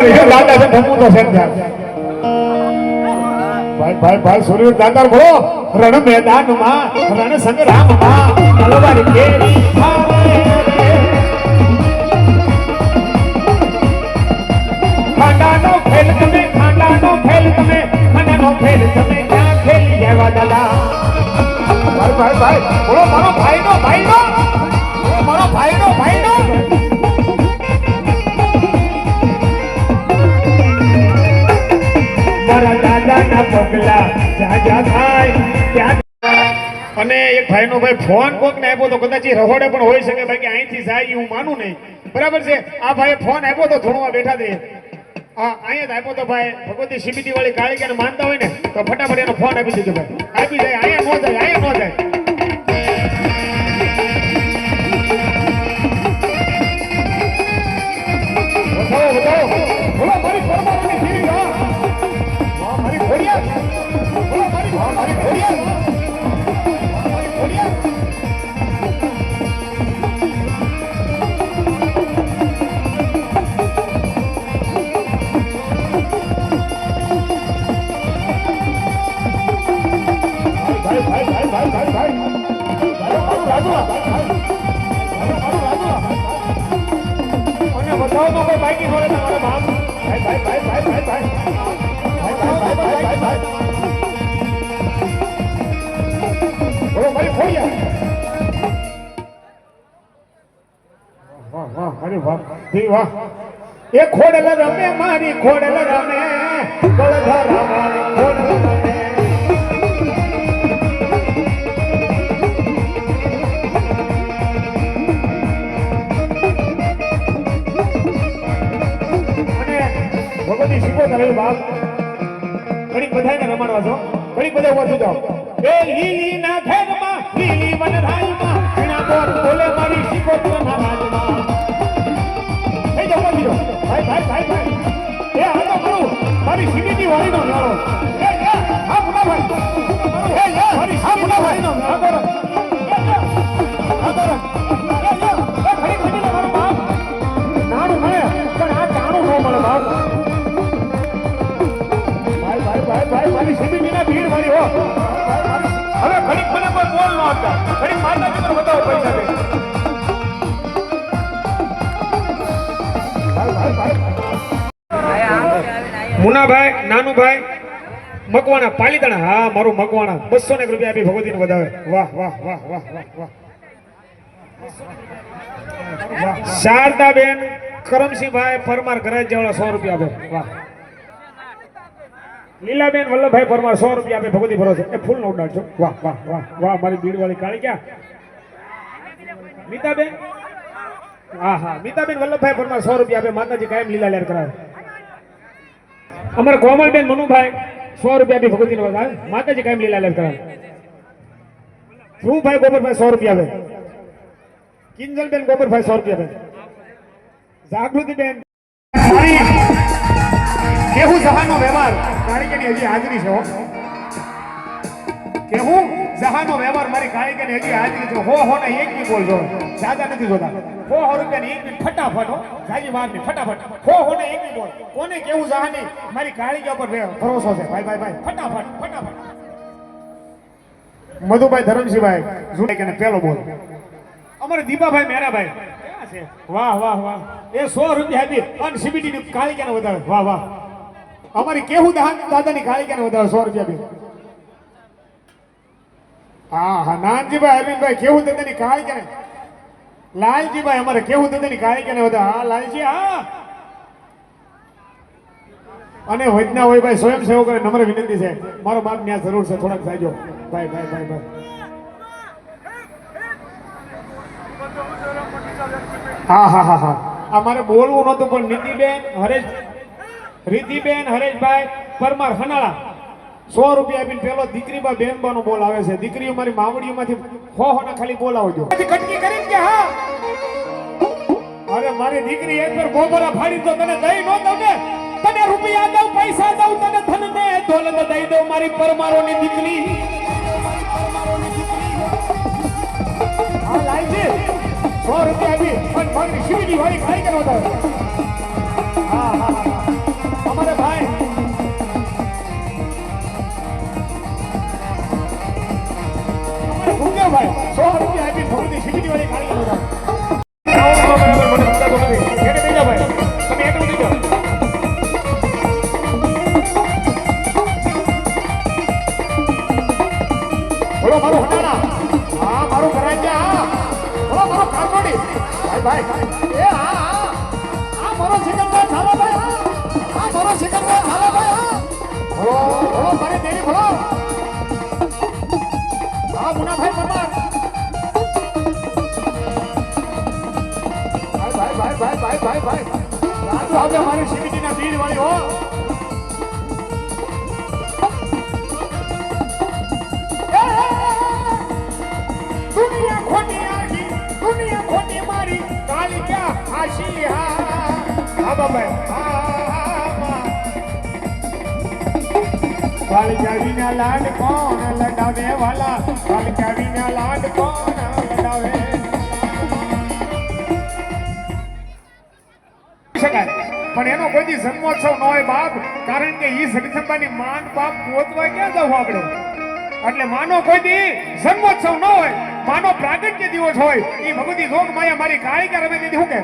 દાદા છે ભમું તો છે. ભાઈ ભાઈ ભાઈ સૂર્ય રણ મેદાનમાં રણ સંગ્રામમાં તલવાર કેરી પગલા જ્યાં જ્યાં થાય ત્યાં અને એક ભાઈનો ભાઈ ફોન કોકને આપ્યો તો કદાચ એ રહોડે પણ હોઈ શકે, બાકી અહીંથી જાય હું માનું નહીં. બરાબર છે? આ ભાઈ ફોન આપ્યો તો ધૂણવા બેઠા દે. હા અહીંયા જ તો ભાઈ. ભગવતી સીબીટી વાળી કાળી કે માનતા હોય ને, તો ફટાફટ એનો ફોન આપી દીધો ભાઈ. આપી જાય, અહીંયા નો જાય, અહીંયા ન જાય. બતાવો તો કોઈ બાઈકી જોડે તમારા બાપ. ભાઈ, ભાઈ, ભાઈ, ભાઈ, ભાઈ, ભાઈ. ભાઈ, ભાઈ. એ ખોડલ રમે મારી ખોડલ રમે બળધરા મારી ભગવતી શીખો તમે બાપ બધા બધાને રમાડવા છો ઘણી બધા ઊભા થઈ જાઓ. એ લીલી ના ઘેરમાં લીલી વનરાઈમાં વીણા બોર બોલે મારી શીખો ના રાજમાં. એ જાઓ ભાઈ ભાઈ ભાઈ ભાઈ. એ તો મારું મારી સીડીની વાળીનો નારો મુનાભાઈ, નાનુભાઈ, મકવાણા, પાલીતાણા. હા, મારું મકવાણા. બસો ને રૂપિયા આપી ભગવતી વધાવે. વાહ વાહ વાહ વાહ વાહ વાહ. શારદાબેન, કરમસિંહભાઈ, પરમાર ઘરે જેવડા સો રૂપિયા આપે. વાહ. લીલાબેન, વલ્લભભાઈ, પરમાર, સો રૂપિયા આપે, ભગવતી ભરોસે. એ ફૂલ નો ઉડાડજો વાહ વાહ વાહ વાહ, મારી બીડવાળી કાળી ક્યાં? મીતાબેન? હા હા સો રૂપિયા આપે, માતાજી કાયમ લીલા લેર કરાવે. અમારે હજી હાજરી છે કેવું? જહાનો વ્યવહાર મારી કાળીકેની હજી હાજરી છે. હો હો ને એક બી બોલજો. જાજા નથી જોતા. હો હો રૂપિયાની એક બી ફટાફટ, હો. જાજી વારની ફટાફટ. હો હો ને એક બી બોલ. કોને કેવું જહાની? મારી કાળીકા ઉપર ભરોસો છે. ભાઈ ભાઈ ભાઈ, ફટાફટ ફટાફટ. મધુભાઈ ધરમસિંહભાઈ, જુને કે પેલો બોલ. અમારે દીપાભાઈ મેરાભાઈ. વાહ વાહ વાહ. એ સો રૂપિયા આપી અને સીબીટી ની ક્યાં વધારે? વાહ વાહ. અમારી કેવું દાન દાદાની કાળીકાને વધારે? સો રૂપિયા આપી હા હા નાનજીભાઈ, અરવિંદભાઈ, કેવું દાદાની કાળીકાને લાલજીભાઈ અમારે કેવું દાદાની કાળીકાને બધા, હા, લાલજી, હા. અને વૈદના હોય ભાઈ સ્વયંસેવકોને નમ્ર વિનંતી છે. મારો બાપ ત્યાં જરૂર છે, થોડાક સાજો ભાઈ ભાઈ ભાઈ ભાઈ. હા હા હા હા. આ મારે બોલવું નહોતું, પણ નીતિબેન, હરેશ, રીતિબેન, હરેશભાઈ, પરમાર, હનાળા. સો રૂપિયા આપીને પેલો દીકરીબા બેનબાનો બોલ આવે છે. દીકરીઓ મારી માવડીઓમાંથી હો હો ને ખાલી બોલાવજો. કટકી કરી કે હા? અરે મારી દીકરી એક પર ગોબરા ફાડી તો તને દઈ નો દઉં ને? તને રૂપિયા દઉં પૈસા દઉં તને ધન દે દોલત દઈ દઉં મારી પરમારોની દીકરી. હા લાલજી સો રૂપિયા આપી. પણ મારી શિવજી વાળી ખાઈ કરો હા હા. લઈ જાઓ ભાઈ. તમે એકલું લઈ જાઓ. બોલો, મારો હટાણા હા, મારું ભરાઈ ગયા. હા. મારો કાકોડી ભાઈ ભાઈ. મારી શિવજીના બીજ વાળી, હો. હા હા બાબા લાડ કોણ લડાવે વાલા? કાલિકા વિના લાડ કોણ લડાવે? પણ એનો કોઈ દી જન્મોત્સવ ન હોય બાપ, કારણ કે ઈ જગદંબાની માન બાપ ગોતવા ક્યાં જવું આપણે એટલે માનો કોઈ દી જન્મોત્સવ ન હોય, માનો પ્રાગટ્ય દિવસ હોય એ ભગવતી જોગ માયા મારી કાળિકા રમે તેથી હું કે?